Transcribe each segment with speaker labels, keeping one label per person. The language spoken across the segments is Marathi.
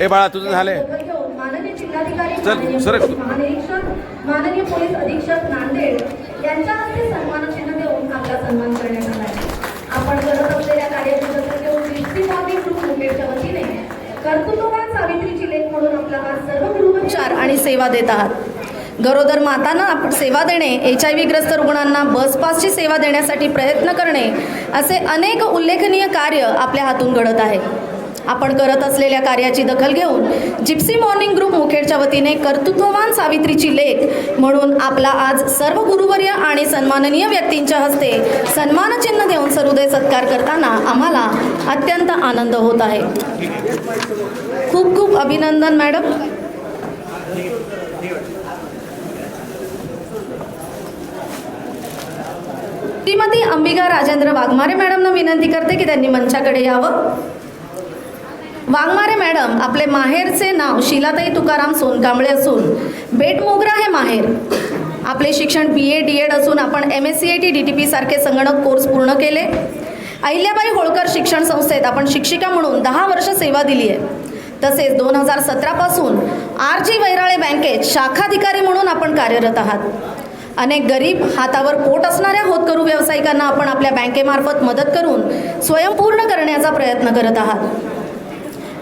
Speaker 1: ए बाळा तुझं झालंय.
Speaker 2: माननीय जिल्हाधिकारी
Speaker 1: चल,
Speaker 2: माननीय
Speaker 1: सरक.
Speaker 2: पोलीस महानिरीक्षक माननीय पोलीस अधीक्षक नांदेड यांच्या हस्ते सन्मानचिन्ह देऊन आपला सन्मान करण्यात आला आहे. आपण करत असलेल्या कार्याची दखल घेऊन दीप्ती मॉर्निंग ग्रुप मुंबईच्या वतीने कर्तृत्ववान सावित्रीची लेख म्हणून आपला हा सर्व गृहचार आणि सेवा देत आहात. गरोदर मातांना आपण सेवा देणे एच आय व्ही ग्रस्त रुग्णांना बस पासची सेवा देण्यासाठी प्रयत्न करणे असे अनेक उल्लेखनीय कार्य आपल्या हातून घडत आहे. आपण करत असलेल्या कार्याची दखल घेऊन जिप्सी मॉर्निंग ग्रुप मुखेडच्या वतीने कर्तृत्ववान सावित्रीची लेख म्हणून आपला आज सर्व गुरुवर्य आणि सन्माननीय व्यक्तींच्या हस्ते सन्मानचिन्ह देऊन सरुदय सत्कार करताना आम्हाला अत्यंत आनंद होत आहे. खूप खूप अभिनंदन मॅडम. श्रीमती अंबिका राजेंद्र वाघमारे मॅडमना विनंती करते की त्यांनी मंचाकडे यावं. वाघमारे मॅडम आपले माहेरचे नाव शिलाताई तुकाराम सोनकांबळे असून बेटमोगरा हे माहेर. आपले शिक्षण बी ए डी एड असून आपण M S C I T D T P सारखे संगणक कोर्स पूर्ण केले. अहिल्याबाई होळकर शिक्षण संस्थेत आपण शिक्षिका म्हणून दहा वर्ष सेवा दिली आहे तसेच दोन हजार सतरापासून आर जी वैराळे बँकेत शाखाधिकारी म्हणून आपण कार्यरत आहात. अनेक गरीब हातावर पोट असणाऱ्या होतकरू व्यावसायिकांना आपण आपल्या बँकेमार्फत मदत करून स्वयंपूर्ण करण्याचा प्रयत्न करत आहात.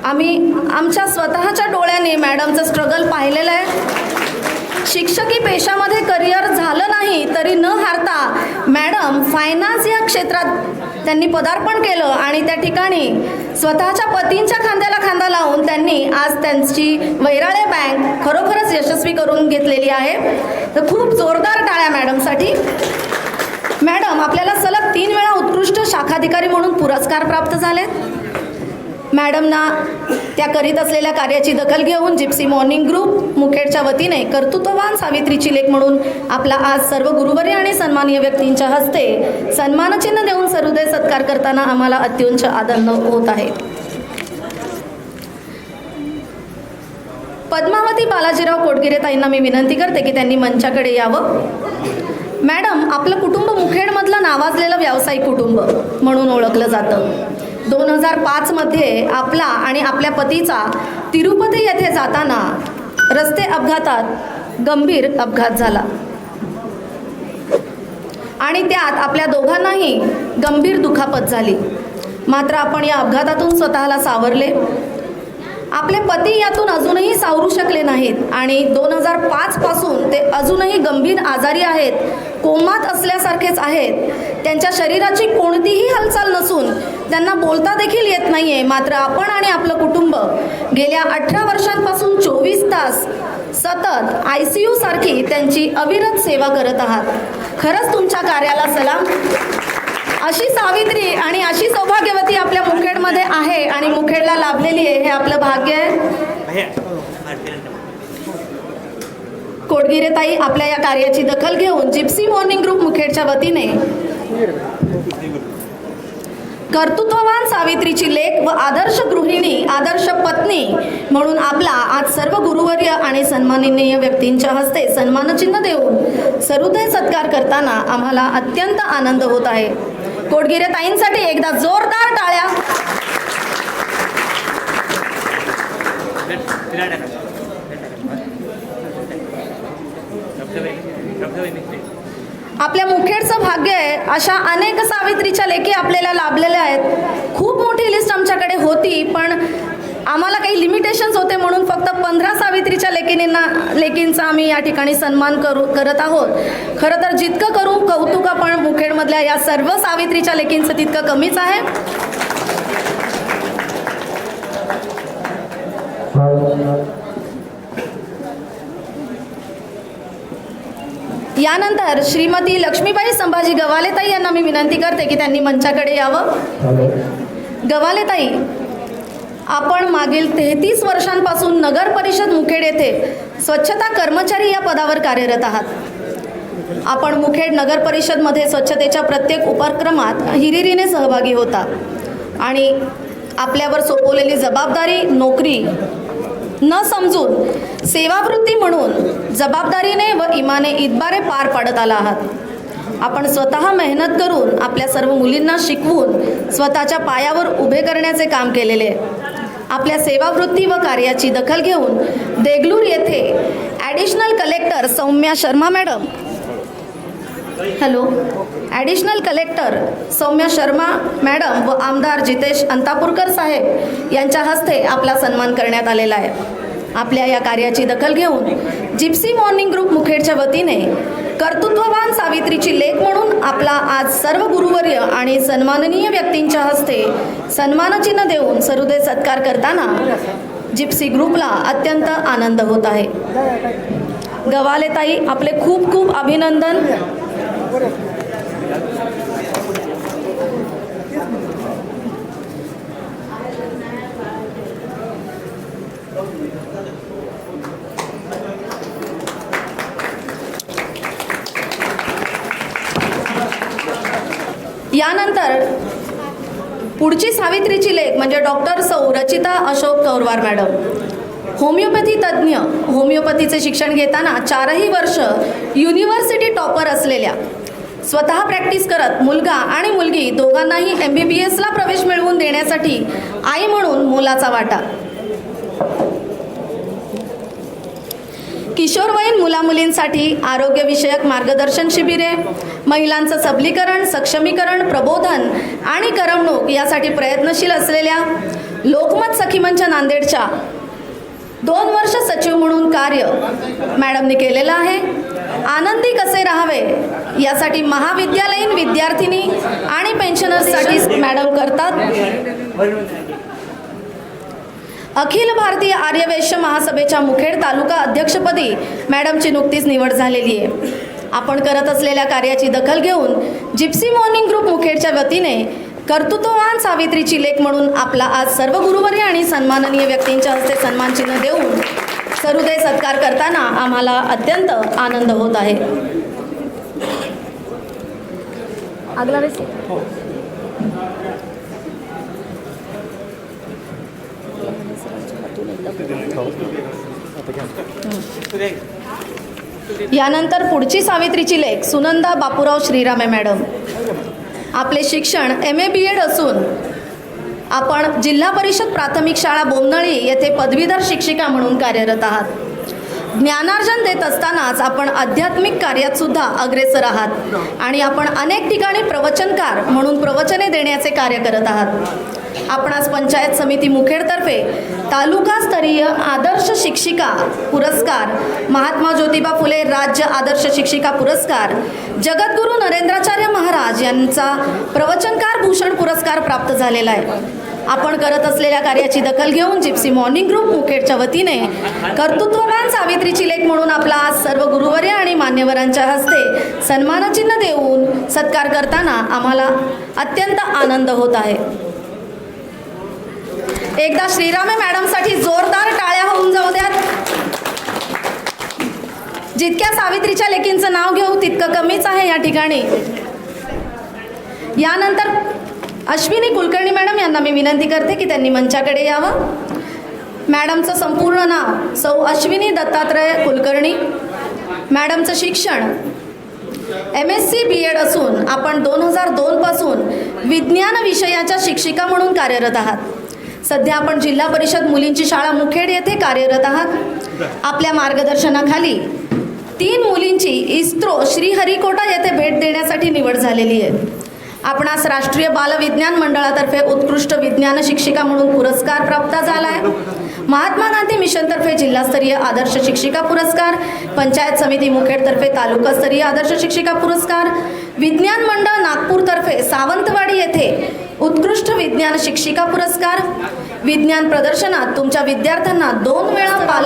Speaker 2: आम्ही आमच्या स्वतःच्या डोळ्याने मॅडमचं स्ट्रगल पाहिलेलं आहे. शिक्षकी पेशामध्ये करिअर झालं नाही तरी न हारता मॅडम फायनान्स या क्षेत्रात त्यांनी पदार्पण केलं आणि त्या ठिकाणी स्वतःच्या पतींच्या खांद्याला खांदा लावून त्यांनी आज त्यांची वैराळे बँक खरोखरच यशस्वी करून घेतलेली आहे. तर खूप जोरदार टाळ्या मॅडमसाठी. मॅडम आपल्याला सलग तीन वेळा उत्कृष्ट शाखाधिकारी म्हणून पुरस्कार प्राप्त झालेत. मॅडमना त्या करीत असलेल्या कार्याची दखल घेऊन जिप्सी मॉर्निंग ग्रुप मुखेडच्या वतीने कर्तृत्ववान सावित्रीची लेख म्हणून आपला आज सर्व गुरुवारी आणि सन्मानीय व्यक्तींच्या हस्ते सन्मानचिन्ह देऊन सरुदय सत्कार करताना आम्हाला अत्युंच आनंद होत आहे. पद्मावती बालाजीराव कोटगिरे ताईंना मी विनंती करते की त्यांनी मंचाकडे यावं. मॅडम आपलं कुटुंब मुखेडमधलं नावाजलेलं व्यावसायिक कुटुंब म्हणून ओळखलं जातं. दोन हजार पाचमध्ये आपला आणि आपल्या पतीचा तिरुपती येथे जाताना रस्ते अपघातात गंभीर अपघात झाला. आणि त्यात आपल्या दोघांनाही गंभीर दुखापत झाली. मात्र आपण या अपघातातून स्वतःला सावरले. आपले पती यातून अजूनही सावरू शकले नाहीत आणि दोन हजार पाचपासून ते अजूनही गंभीर आजारी आहेत कोमात असल्यासारखेच आहेत. त्यांच्या शरीराची कोणतीही हालचाल नसून त्यांना बोलता देखील येत नाहीये. मात्र आपण आणि आपलं कुटुंब गेल्या अठरा वर्षांपासून चोवीस तास सतत आय सी यू सारखी त्यांची अविरत सेवा करत आहात. खरंच तुमच्या कार्याला सलाम. अशी सावित्री आणि अशी सौभाग्यवती आपल्या मुखेडमध्ये आहे आणि मुखेडला लाभलेली आहे हे आपलं भाग्य आहे. कोडगिरे ताई आपल्या या कार्याची दखल घेऊन जिप्सी मॉर्निंग ग्रुप मुखेडच्या वतीने कर्तृत्ववान सावित्रीची लेख व आदर्श गृहिणी आदर्श पत्नी म्हणून आपला आज सर्व गुरुवर्य आणि सन्माननीय व्यक्तींच्या हस्ते सन्मानचिन्ह देऊन सरुदय सत्कार करताना आम्हाला अत्यंत आनंद होत आहे. कोडगिरे ताईंसाठी एकदा जोरदार टाळ्या. आपल्या मुखेडचं भाग्य आहे अशा अनेक सावित्रीच्या लेखी आपल्याला लाभलेल्या आहेत. खूप मोठी लिस्ट आमच्याकडे होती पण आम्हाला काही लिमिटेशन्स होते म्हणून फक्त पंधरा सावित्रीच्या लेखिनींना लेखींचा आम्ही या ठिकाणी सन्मान करू करत आहोत. खरं तर जितकं करू कौतुक आपण मुखेडमधल्या या सर्व सावित्रीच्या लेखींचं तितकं कमीच आहे. यानंतर श्रीमती लक्ष्मीबाई संभाजी गवालेताई यांना मी विनंती करते की त्यांनी मंचाकडे यावं. गवालेताई आपण मागील तेहतीस वर्षांपासून नगर परिषद मुखेड येथे स्वच्छता कर्मचारी या पदावर कार्यरत आहात. आपण मुखेड नगर परिषदमध्ये स्वच्छतेच्या प्रत्येक उपक्रमात हिरिरीने सहभागी होता आणि आपल्यावर सोपवलेली जबाबदारी नोकरी न समजून सेवावृत्ती म्हणून जबाबदारीने व इमाने इतबारे पार पाडत आला आहात. आपण स्वतः मेहनत करून आपल्या सर्व मुलींना शिकवून स्वतःच्या पायावर उभे करण्याचे काम केलेले आहे. आपल्या सेवावृत्ती व कार्याची दखल घेऊन देगलूर येथे additional collector Saumya Sharma madam. Hello additional collector Saumya Sharma madam व आमदार जितेश अंतापूरकर साहेब यांच्या हस्ते आपला सन्मान करण्यात आलेला आहे. आपल्या या कार्याची दखल घेऊन जिप्सी मॉर्निंग ग्रुप मुखेडच्या वतीने कर्तृत्ववान सावित्रीची लेख म्हणून आपला आज सर्व गुरुवर्य आणि सन्माननीय व्यक्तींच्या हस्ते सन्मानचिन्ह देऊन सरुदे सत्कार करताना जिप्सी ग्रुपला अत्यंत आनंद होत आहे. गवालेताई आपले खूप खूप अभिनंदन. यानंतर पुढची सावित्रीची लेख म्हणजे doctor Sau Rachita Ashok Kaurwar madam. Homeopathy तज्ज्ञ होमिओपॅथीचे शिक्षण घेताना चारही वर्ष युनिव्हर्सिटी टॉपर असलेल्या स्वतः प्रॅक्टिस करत मुलगा आणि मुलगी दोघांनाही एम बी बी एसला प्रवेश मिळवून देण्यासाठी आई म्हणून मोलाचा वाटा. किशोरवयीन मुलामुलींसाठी आरोग्यविषयक मार्गदर्शन शिबिरे महिलांचं सबलीकरण सक्षमीकरण प्रबोधन आणि करमणूक यासाठी प्रयत्नशील असलेल्या लोकमत सखीमंच नांदेडच्या दोन वर्ष सचिव म्हणून कार्य मॅडमने केलेलं आहे. आनंदी कसे राहावे यासाठी महाविद्यालयीन विद्यार्थिनी आणि पेन्शनर्ससाठी मॅडम करतात. अखिल भारतीय आर्यवैश्य महासभेच्या मुखेड तालुका अध्यक्षपदी मॅडमची नुकतीच निवड झालेली आहे. आपण करत असलेल्या कार्याची दखल घेऊन जिप्सी मॉर्निंग ग्रुप मुखेडच्या वतीने कर्तृत्ववान सावित्रीची लेख म्हणून आपला आज सर्व गुरुवर्य आणि सन्माननीय व्यक्तींच्या हस्ते सन्मान चिन्ह देऊन सरुदय सत्कार करताना आम्हाला अत्यंत आनंद होत आहे. यानंतर पुढची सावित्रीची लेख सुनंदा बापूराव श्रीरामे मॅडम. आपले शिक्षण एम ए बी एड असून आपण जिल्हा परिषद प्राथमिक शाळा बोमनळी येथे पदवीधर शिक्षिका म्हणून कार्यरत आहात. ज्ञानार्जन देत असतानाच आपण आध्यात्मिक कार्यात सुद्धा अग्रेसर आहात आणि आपण अनेक ठिकाणी प्रवचनकार म्हणून प्रवचने देण्याचे कार्य करत आहात. आपणास पंचायत समिती मुखेडतर्फे तालुकास्तरीय आदर्श शिक्षिका पुरस्कार महात्मा ज्योतिबा फुले राज्य आदर्श शिक्षिका पुरस्कार जगद्गुरू नरेंद्राचार्य महाराज यांचा प्रवचनकार भूषण पुरस्कार प्राप्त झालेला आहे. आपण करत असलेल्या कार्याची दखल घेऊन जिप्सी मॉर्निंग ग्रुप मुखेडच्या वतीने कर्तृत्ववान सावित्रीची लेख म्हणून आपला आज सर्व गुरुवर्य आणि मान्यवरांच्या हस्ते सन्मानचिन्ह देऊन सत्कार करताना आम्हाला अत्यंत आनंद होत आहे. एकदा श्रीरामे मॅडमसाठी जोरदार टाळ्या होऊन जाऊ द्यात. जितक्या सावित्रीच्या लेकींचं नाव घेऊ तितकं कमीच आहे या ठिकाणी. यानंतर अश्विनी कुलकर्णी मॅडम यांना मी विनंती करते की त्यांनी मंचाकडे यावं. मॅडमचं संपूर्ण नाव सौ अश्विनी दत्तात्रय कुलकर्णी. मॅडमचं शिक्षण M S C B Ed असून आपण दोन हजार दोनपासून विज्ञान विषयाच्या शिक्षिका म्हणून कार्यरत आहात. सध्या आपण जिल्हा परिषद मुलींची शाळा मुखेड येथे कार्यरत आहात. आपल्या मार्गदर्शनाखाली तीन मुलींची इस्रो श्रीहरिकोटा येथे भेट देण्यासाठी निवड झालेली आहे. आपणास राष्ट्रीय बालविज्ञान मंडळातर्फे उत्कृष्ट विज्ञान शिक्षिका म्हणून पुरस्कार प्राप्त झाला आहे. महात्मा गांधी मिशनतर्फे जिल्हास्तरीय आदर्श शिक्षिका पुरस्कार पंचायत समिती मुखेडतर्फे तालुकास्तरीय आदर्श शिक्षिका पुरस्कार विज्ञान मंडळ नागपूरतर्फे सावंतवाडी येथे उत्कृष्ट विज्ञान शिक्षिका पुरस्कार. विज्ञान प्रदर्शनात तुमच्या विद्यार्थ्यांना दोन वेळा बाल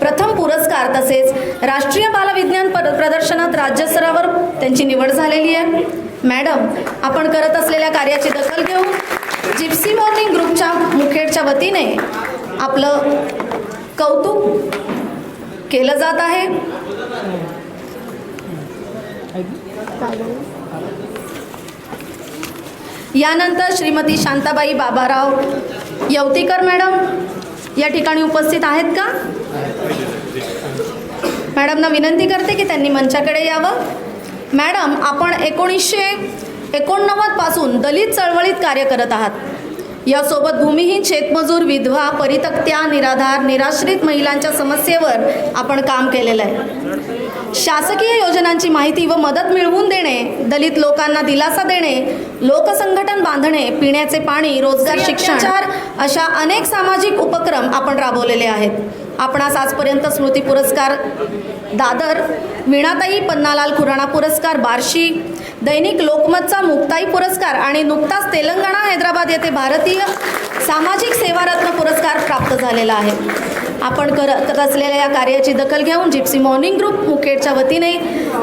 Speaker 2: प्रथम पुरस्कार तसेच राष्ट्रीय बालविज्ञान प्रदर्शनात राज्यस्तरावर त्यांची निवड झालेली आहे. मॅडम आपण करत असलेल्या कार्याची दखल घेऊन जिप्सी मॉर्निंग ग्रुपच्या मुखेडच्या वतीने आपलं कौतुक केलं जात आहे. यानंतर श्रीमती शांताबाई बाबाराव यवतीकर मॅडम या ठिकाणी उपस्थित आहेत का? मॅडमना विनंती करते की त्यांनी मंचाकडे यावं. मॅडम आपण एकोणीसशे एकोणनव्वदपासून दलित चळवळीत कार्य करत आहात. यासोबत भूमिहीन शेतमजूर विधवा परितक्त्या निराधार निराश्रित महिलांच्या समस्येवर आपण काम केलेलं आहे. शासकीय योजनांची माहिती व मदत मिळवून देणे दलित लोकांना दिलासा देणे लोकसंघटन बांधणे पिण्याचे पाणी रोजगार शिक्षण अशा अनेक सामाजिक उपक्रम आपण राबवलेले आहेत. आपणास आजपर्यंत स्मृती पुरस्कार दादर वीणाताई पन्नालाल खुराणा पुरस्कार बार्शी दैनिक लोकमतचा मुक्ताई पुरस्कार आणि नुकताच तेलंगणा हैदराबाद येथे भारतीय सामाजिक सेवारत्न पुरस्कार प्राप्त झालेला आहे. आपण कर करत असलेल्या या कार्याची दखल घेऊन जिप्सी मॉर्निंग ग्रुप मुखेडच्या वतीने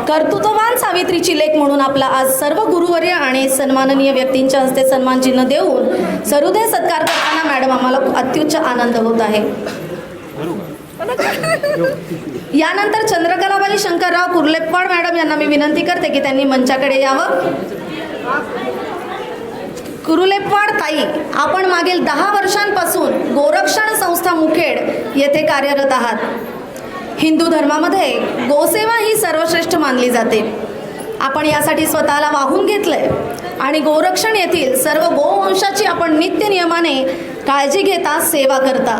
Speaker 2: कर्तृत्ववान सावित्रीची लेख म्हणून आपला आज सर्व गुरुवर्य आणि सन्माननीय व्यक्तींच्या हस्ते सन्मान चिन्ह देऊन सरुदे सत्कार करताना मॅडम आम्हाला अत्युच्च आनंद होत आहे. यानंतर चंद्रकलाबाई शंकरराव कुर्लेप्पाड मॅडम यांना मी विनंती करते की त्यांनी मंचाकडे यावं. कुरुलेप्पाड ताई आपण मागील दहा वर्षांपासून गोरक्षण संस्था मुखेड येथे कार्यरत आहात. हिंदू धर्मामध्ये गोसेवा ही सर्वश्रेष्ठ मानली जाते. आपण यासाठी स्वतःला वाहून घेतलंय आणि गोरक्षण येथील सर्व गोवंशाची आपण नित्य नियमाने काळजी घेता सेवा करता.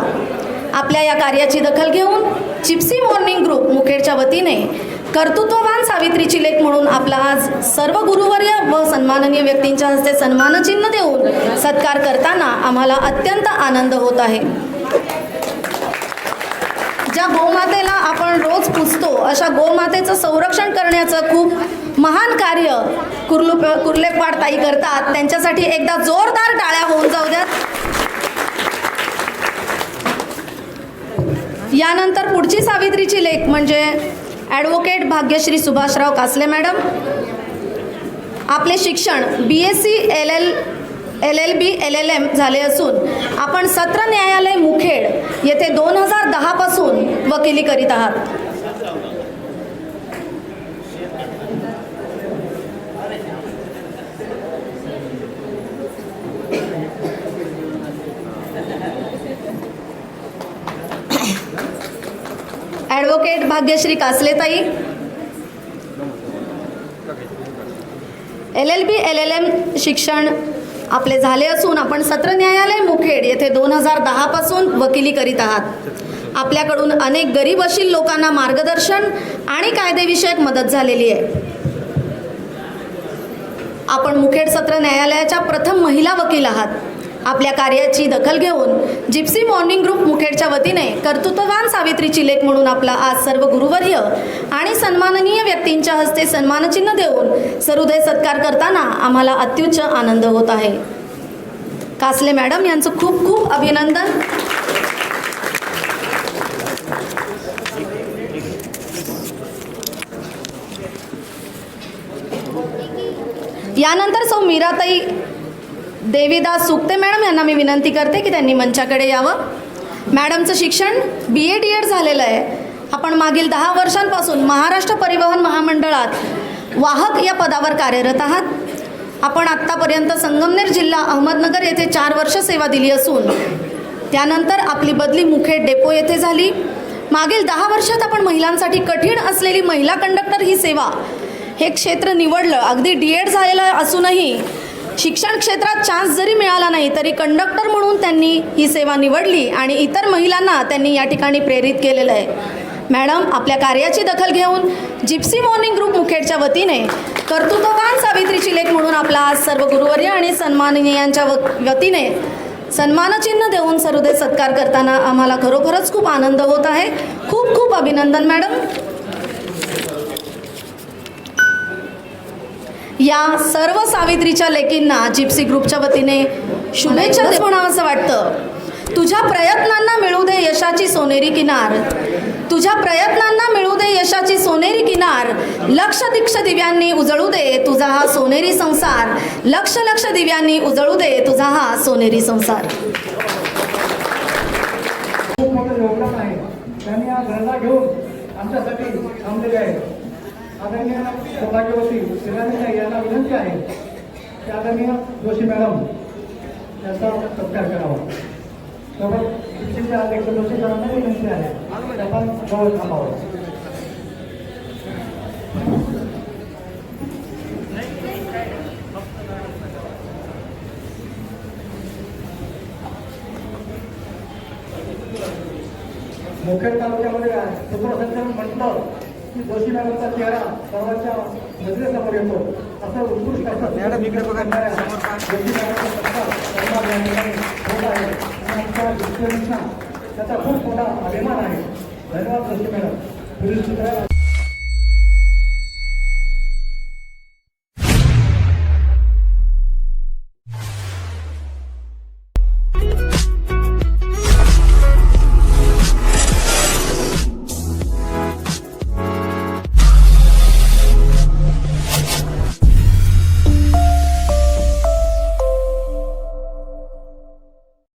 Speaker 2: आपल्या या कार्याची दखल घेऊन चिप्सी मॉर्निंग ग्रुप मुखेडच्या वतीने कर्तृत्ववान सावित्रीची लेख म्हणून आपला आज सर्व गुरुवर्य व सन्माननीय व्यक्तींच्या हस्ते सन्मानचिन्ह देऊन सत्कार करताना आम्हाला अत्यंत आनंद होत आहे. ज्या गोमातेला आपण रोज पुजतो अशा गोमातेचं संरक्षण करण्याचं खूप महान कार्य कुर्लू कुर्लेपाड ताई करतात. त्यांच्यासाठी एकदा जोरदार टाळ्या होऊन जाऊ द्यात. यानंतर पुढची सावित्रीची लेख म्हणजे ॲडव्होकेट भाग्यश्री सुभाषराव कासले मॅडम. आपले शिक्षण B S C L L L L B L L M झाले असून आपण सत्र न्यायालय मुखेड येथे दोन हजार दहापासून वकिली करीत आहात. Advocate Bhagyashree कासलेताई. L L B L L M शिक्षण आपले झाले असून आपण सत्र न्यायालय मुखेड येथे दोन हजार दहापासून वकिली करीत आहात. आपल्याकडून अनेक गरीब अशील लोकांना मार्गदर्शन आणि कायदेविषयक मदत झालेली आहे. आपण मुखेड सत्र न्यायालयाच्या प्रथम महिला वकील आहात. आपल्या कार्याची दखल घेऊन जिप्सी मॉर्निंग ग्रुप मुखेडच्या वतीने कर्तृत्ववान सावित्रीची लेख म्हणून आपला आज सर्व गुरुवर्य आणि सन्माननीय व्यक्तींच्या हस्ते सन्मानचिन्ह देऊन सरुदय सत्कार करताना आम्हाला अत्युच्च आनंद होत आहे. कासले मॅडम यांचं खूप खूप अभिनंदन. यानंतर सौ मीराताई देवीदास सुक्ते मॅडम यांना मी विनंती करते की त्यांनी मंचाकडे यावं. मॅडमचं शिक्षण बी ए डी एड झालेलं आहे. आपण मागील दहा वर्षांपासून महाराष्ट्र परिवहन महामंडळात वाहक या पदावर कार्यरत आहात. आपण आत्तापर्यंत संगमनेर जिल्हा अहमदनगर येथे चार वर्ष सेवा दिली असून त्यानंतर आपली बदली मुखेड डेपो येथे झाली. मागील दहा वर्षात आपण महिलांसाठी कठीण असलेली महिला कंडक्टर ही सेवा हे क्षेत्र निवडलं. अगदी डी एड झालेलं असूनही शिक्षण क्षेत्रात चान्स जरी मिळाला नाही तरी कंडक्टर म्हणून त्यांनी ही सेवा निवडली आणि इतर महिलांना त्यांनी या ठिकाणी प्रेरित केलेलं आहे. मॅडम आपल्या कार्याची दखल घेऊन जिप्सी मॉर्निंग ग्रुप मुखेडच्या वतीने कर्तृत्ववान सावित्रीची लेख म्हणून आपला आज सर्व गुरुवर्य आणि सन्माननीयांच्या व वतीने सन्मानचिन्ह देऊन सरुदे सत्कार करताना आम्हाला खरोखरच खूप आनंद होत आहे. खूप खूप अभिनंदन मॅडम. या सर्व सावित्रीच्या लेकींना जिप्सी ग्रुपच्या वतीने शुभेच्छा म्हणावं असं वाटतं. तुझ्या प्रयत्नांना मिळू दे यशाची सोनेरी किनार. तुझ्या प्रयत्नांना मिळू दे यशाची सोनेरी किनार. लक्ष दीक्ष दिव्यांनी उजळू दे तुझा हा सोनेरी संसार. लक्ष लक्ष दिव्यांनी उजळू दे तुझा हा सोनेरी संसार.
Speaker 1: खूप मोठं योगदान आहे. त्यांनी या धरणा घेऊन आमच्यासाठी थांबलेले आहेत. आदरणीय सौभाग्यवती श्रीराणी यांना विनंती आहे की आदरणीय जोशी मॅडम त्याचा सत्कार करावा. सोबत शिक्षणच्या अध्यक्ष जोशी मॅडमना विनंती आहे. आपण जवळ थांबावं. मुखेड तालुक्यामध्ये कुटुंब संचालन म्हटलं की जोशी मॅडमचा चेहरा सर्वांच्या नजरेसमोर येतो. असं उत्कृष्ट असं
Speaker 3: मॅडम, इकडे बघा.
Speaker 1: जोशी मॅडमचा त्याचा खूप मोठा अभिमान आहे. धन्यवाद जोशी मॅडम